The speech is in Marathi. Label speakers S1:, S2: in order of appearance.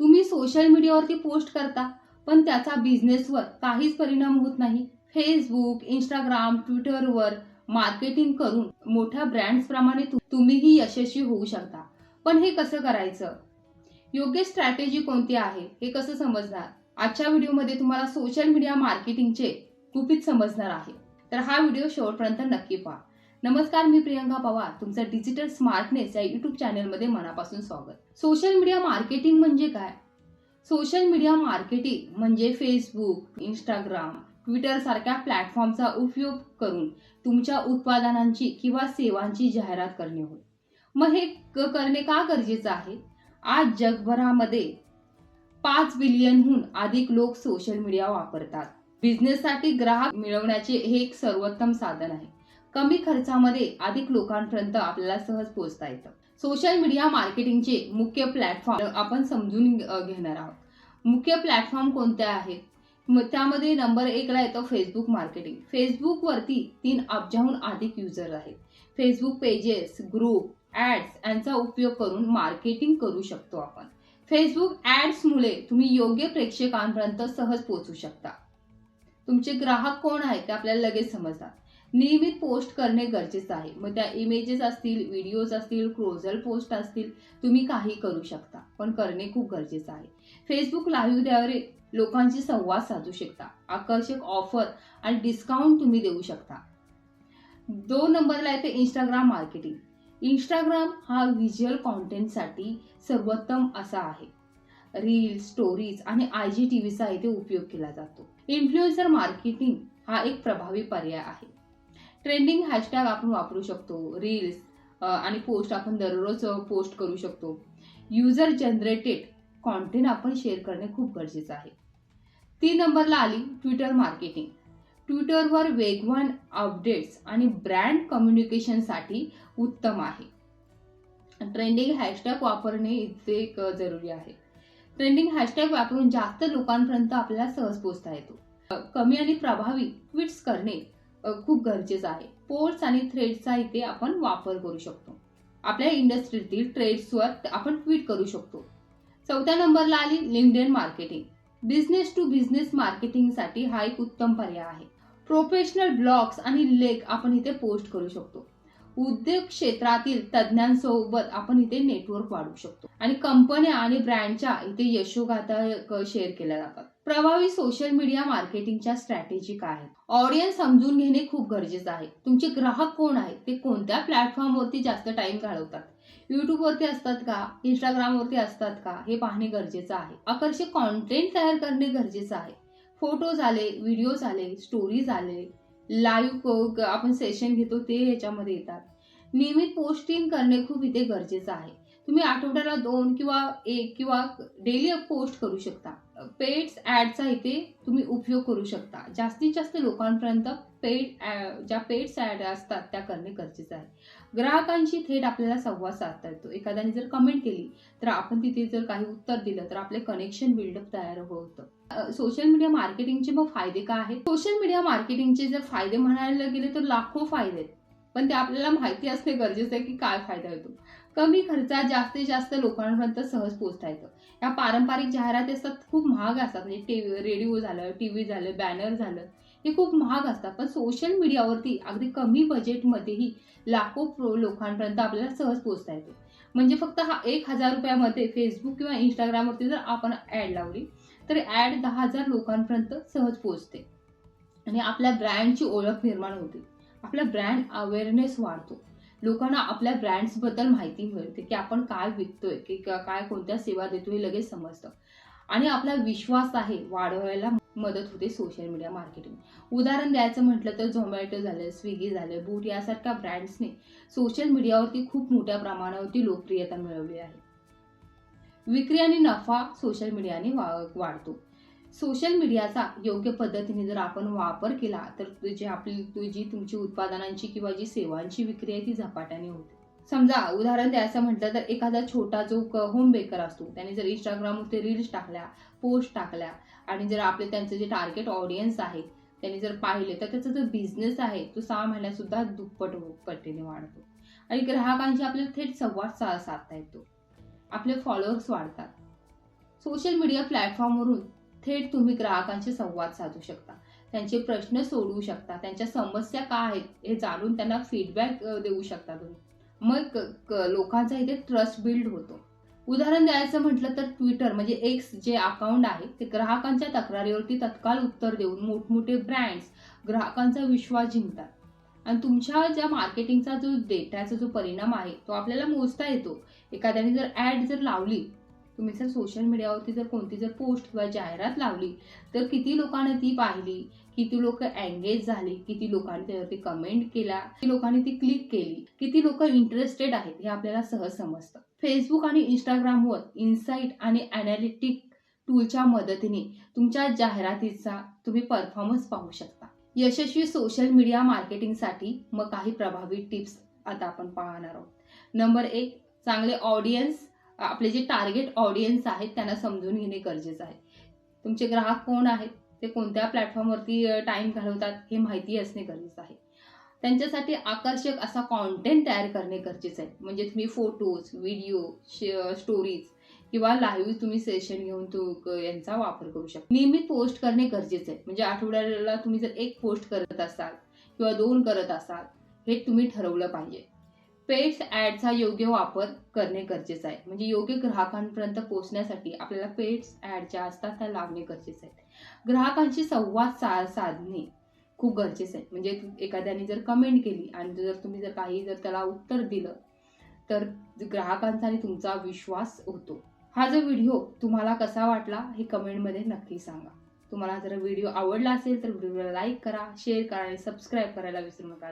S1: तुम्ही सोशल मीडियावरती पोस्ट करता पण त्याचा बिझनेसवर काहीच परिणाम होत नाही. फेसबुक इंस्टाग्राम ट्विटरवर मार्केटिंग करून मोठ्या ब्रँड्स प्रमाणे तुम्हीही यशस्वी होऊ शकता. पण हे कसं करायचं? योग्य स्ट्रॅटेजी कोणती आहे हे कसं समजणार? आजच्या व्हिडिओमध्ये तुम्हाला सोशल मीडिया मार्केटिंगचे गुपित समजणार आहे. तर हा व्हिडिओ शेवटपर्यंत नक्की पहा. नमस्कार मी प्रियंका पवार. तुमचं डिजिटल स्मार्टनेस या युट्यूब चॅनलमध्ये मनापासून स्वागत. सोशल मीडिया मार्केटिंग म्हणजे काय? सोशल मीडिया मार्केटिंग म्हणजे फेसबुक इंस्टाग्राम ट्विटर सारख्या प्लॅटफॉर्मचा उपयोग करून तुमच्या उत्पादनांची किंवा सेवांची जाहिरात करणे होय. मग हे क- करणे का गरजेचं आहे? आज जगभरामध्ये पाच बिलियनहून अधिक लोक सोशल मीडिया वापरतात. बिझनेससाठी ग्राहक मिळवण्याचे हे एक सर्वोत्तम साधन आहे. कमी खर्चामध्ये अधिक लोकांपर्यंत आपल्याला सहज पोहोचता येतं सोशल मीडिया मार्केटिंगचे मुख्य प्लॅटफॉर्म आपण समजून घेणार आहोत. मुख्य प्लॅटफॉर्म कोणते आहेत? मग त्यामध्ये नंबर एकला येतो फेसबुक मार्केटिंग फेसबुकवरती तीन अब्जाहून अधिक युजर आहेत. फेसबुक पेजेस ग्रुप ॲड्स यांचा उपयोग करून मार्केटिंग करू शकतो आपण. फेसबुक ॲड्समुळे तुम्ही योग्य प्रेक्षकांपर्यंत सहज पोहोचू शकता. तुमचे ग्राहक कोण आहेत ते आपल्याला लगेच समजतात नियमित पोस्ट करणे गरजेचं आहे. मग त्या इमेजेस असतील व्हिडिओज असतील क्लोजल पोस्ट असतील तुम्ही काही करू शकता. पण करणे खूप गरजेचं आहे. फेसबुक लाईव्हद्वारे लोकांशी संवाद साधू शकता. आकर्षक ऑफर आणि डिस्काउंट तुम्ही देऊ शकता. दोन नंबरला येते इंस्टाग्राम मार्केटिंग इंस्टाग्राम हा व्हिज्युअल कॉन्टेंटसाठी सर्वोत्तम असा आहे. रील स्टोरीज आणि आय जी टी व्हीचा इथे उपयोग केला जातो. इन्फ्लुएन्सर मार्केटिंग हा एक प्रभावी पर्याय आहे. ट्रेंडिंग हॅशटॅग आपण वापरू शकतो रील्स आणि पोस्ट आपण दररोज पोस्ट करू शकतो. युजर जनरेटेड कॉन्टेंट आपण शेअर करणे खूप गरजेचं आहे. तीन नंबरला आली ट्विटर मार्केटिंग ट्विटरवर वेगवान अपडेट्स आणि ब्रँड कम्युनिकेशनसाठी उत्तम आहे. ट्रेंडिंग हॅशटॅग वापरणे इतके जरुरी आहे. ट्रेंडिंग हॅशटॅग वापरून जास्त लोकांपर्यंत आपल्याला सहज पोहोचता येतो. कमी आणि प्रभावी ट्विट्स करणे खूप गरजेचं आहे. पोल्स आणि थ्रेड्सचा इथे आपण वापर करू शकतो. आपल्या इंडस्ट्रीतील ट्रेड्सवर आपण ट्विट करू शकतो. चौथ्या नंबरला आली LinkedIn marketing business to business मार्केटिंगसाठी हा एक उत्तम पर्याय आहे. प्रोफेशनल ब्लॉग्स आणि लेख आपण इथे पोस्ट करू शकतो. उद्योग क्षेत्रातील तज्ज्ञांसोबत आपण इथे नेटवर्क वाढवू शकतो. आणि कंपन्या आणि ब्रँडच्या इथे यशोगाथा शेअर केल्या जातात. प्रभावी सोशल मीडिया मार्केटिंगच्या स्ट्रॅटेजी काय आहेत? ऑडियन्स समजून घेणे खूप गरजेचं आहे. तुमचे ग्राहक कोण आहेत? ते कोणत्या प्लॅटफॉर्मवरती जास्त टाइम घालवतात? युट्यूबवरती असतात का? इंस्टाग्रामवरती असतात का? हे पाहणे गरजेचं आहे. आकर्षक कॉन्टेंट तयार करणे गरजेचं आहे. फोटोज आले व्हिडिओज आले स्टोरीज आले लाईव्ह आपण सेशन घेतो ते ह्याच्यामध्ये येतात. नियमित पोस्टिंग करणे खूप इथे गरजेचं आहे. तुम्ही आठवड्याला दोन किंवा एक किंवा डेली पोस्ट करू शकता. पेड्स ॲडचा इथे तुम्ही उपयोग करू शकता. जास्तीत जास्त लोकांपर्यंत पेड ज्या पेड्स ॲड असतात त्या करणे गरजेचं आहे. ग्राहकांशी थेट आपल्याला संवाद साधता येतो. एखाद्याने जर कमेंट केली तर आपण तिथे जर काही उत्तर दिलं तर आपले कनेक्शन बिल्डअप तयार होतं. सोशल मीडिया मार्केटिंगचे मग फायदे काय आहेत? सोशल मीडिया मार्केटिंगचे जर फायदे म्हणायला गेले तर लाखो फायदे आहेत. पण ते आपल्याला माहिती असणे गरजेचं आहे की काय फायदा होतो. कमी खर्चात जास्तीत जास्त लोकांपर्यंत सहज पोहोचता येतं. या पारंपरिक जाहिराती असतात खूप महाग असतात. म्हणजे टी रेडिओ झालं टी व्ही झालं बॅनर झालं हे खूप महाग असतात. पण सोशल मीडियावरती अगदी कमी बजेटमध्येही लाखो प्रो लोकांपर्यंत आपल्याला सहज पोहोचता येतो. म्हणजे फक्त हा एक हजार रुपयामध्ये फेसबुक किंवा इंस्टाग्रामवरती जर आपण ॲड लावली तर ॲड दहा हजार लोकांपर्यंत सहज पोचते आणि आपल्या ब्रँडची ओळख निर्माण होते. आपला ब्रँड अवेअरनेस वाढतो. लोकांना आपल्या ब्रँड्सबद्दल माहिती मिळते की आपण काय विकतोय की काय कोणत्या सेवा देतोय हे लगेच समजतं. आणि आपला विश्वास आहे वाढवायला मदत होते सोशल मीडिया मार्केटिंग उदाहरण द्यायचं म्हटलं तर झोमॅटो झालं स्विगी झालं बूट यासारख्या ब्रँड्सने सोशल मीडियावरती खूप मोठ्या प्रमाणावरती लोकप्रियता मिळवली आहे. विक्री आणि नफा सोशल मीडियाने वा- वाढतो. सोशल मीडियाचा योग्य पद्धतीने जर आपण वापर केला तर तुझी आपली तुझी तुमची उत्पादनांची किंवा जी सेवांची विक्री आहे ती झपाट्याने होते. समजा उदाहरण द्यायचं म्हटलं तर एखादा छोटा जो होम बेकर असतो त्याने जर इंस्टाग्रामवरती रील्स टाकल्या पोस्ट टाकल्या आणि जर आपले त्यांचं जे टार्गेट ऑडियन्स आहे त्यांनी जर पाहिले तर त्याचा जो बिझनेस आहे तो सहा महिन्यात सुद्धा दुप्पट पटीने वाढतो. आणि ग्राहकांशी आपल्याला थेट संवाद सा साधता येतो. आपले फॉलोअर्स वाढतात. सोशल मीडिया प्लॅटफॉर्मवरून थेट तुम्ही ग्राहकांशी संवाद साधू शकता. त्यांचे प्रश्न सोडवू शकता. त्यांच्या समस्या काय आहेत हे जाणून त्यांना फीडबॅक देऊ शकता तुम्ही. मग क- क- लोकांचा इथे ट्रस्ट बिल्ड होतो. उदाहरण द्यायचं म्हटलं तर ट्विटर म्हणजे एक्स जे अकाउंट आहे ते ग्राहकांच्या तक्रारीवरती तत्काळ उत्तर देऊन मोठमोठे ब्रँड्स ग्राहकांचा विश्वास जिंकतात. आणि तुमच्या ज्या मार्केटिंगचा जो डेटाचा जो परिणाम आहे तो आपल्याला मोजता येतो. एखाद्याने जर ॲड जर लावली तुम्ही जर सोशल मीडियावरती जर कोणती जर पोस्ट किंवा जाहिरात लावली तर किती लोकांनी ती पाहिली? किती लोक एंगेज झाली? किती लोकांनी त्यावरती कमेंट केला? किती लोकांनी ती क्लिक केली? किती लोक इंटरेस्टेड आहेत? हे आपल्याला सहज समजतं. फेसबुक आणि इंस्टाग्रामवर इन्साईट आणि अनालिटिक टूलच्या मदतीने तुमच्या जाहिरातीचा तुम्ही परफॉर्मन्स पाहू शकता. यशस्वी सोशल मीडिया मार्केटिंगसाठी मग काही प्रभावी टिप्स आता आपण पाहणार आहोत. नंबर एक चांगले ऑडियन्स आपले जे टार्गेट ऑडियन्स आहेत त्यांना समजून घेणे गरजेचं आहे. तुमचे ग्राहक कोण आहेत? ते कोणत्या प्लॅटफॉर्मवरती टाईम घालवतात हे माहिती असणे गरजेचं आहे. त्यांच्यासाठी आकर्षक असा कॉन्टेंट तयार करणे गरजेचं आहे. म्हणजे तुम्ही फोटोज व्हिडिओ स्टोरीज किंवा लाईव्ह तुम्ही सेशन घेऊन तो क- यांचा वापर करू शकता. नियमित पोस्ट करणे गरजेचं आहे. म्हणजे आठवड्याला तुम्ही जर एक पोस्ट करत असाल किंवा दोन करत असाल हे तुम्ही ठरवलं पाहिजे. पेड्स ॲडचा योग्य वापर करणे गरजेचं आहे. म्हणजे योग्य ग्राहकांपर्यंत पोहोचण्यासाठी आपल्याला पेड्स ॲड ज्या असतात त्या लावणे गरजेचं आहे. ग्राहकांशी संवाद सा साधणे खूप गरजेचं आहे. म्हणजे एखाद्याने जर कमेंट केली आणि जर तुम्ही जर काही जर त्याला उत्तर दिलं तर ग्राहकांचा आणि तुमचा विश्वास होतो. हा जो व्हिडिओ तुम्हाला कसा वाटला हे कमेंटमध्ये नक्की सांगा. तुम्हाला जर व्हिडिओ आवडला असेल तर व्हिडिओला लाईक करा शेअर करा आणि सबस्क्राईब करायला विसरू नका.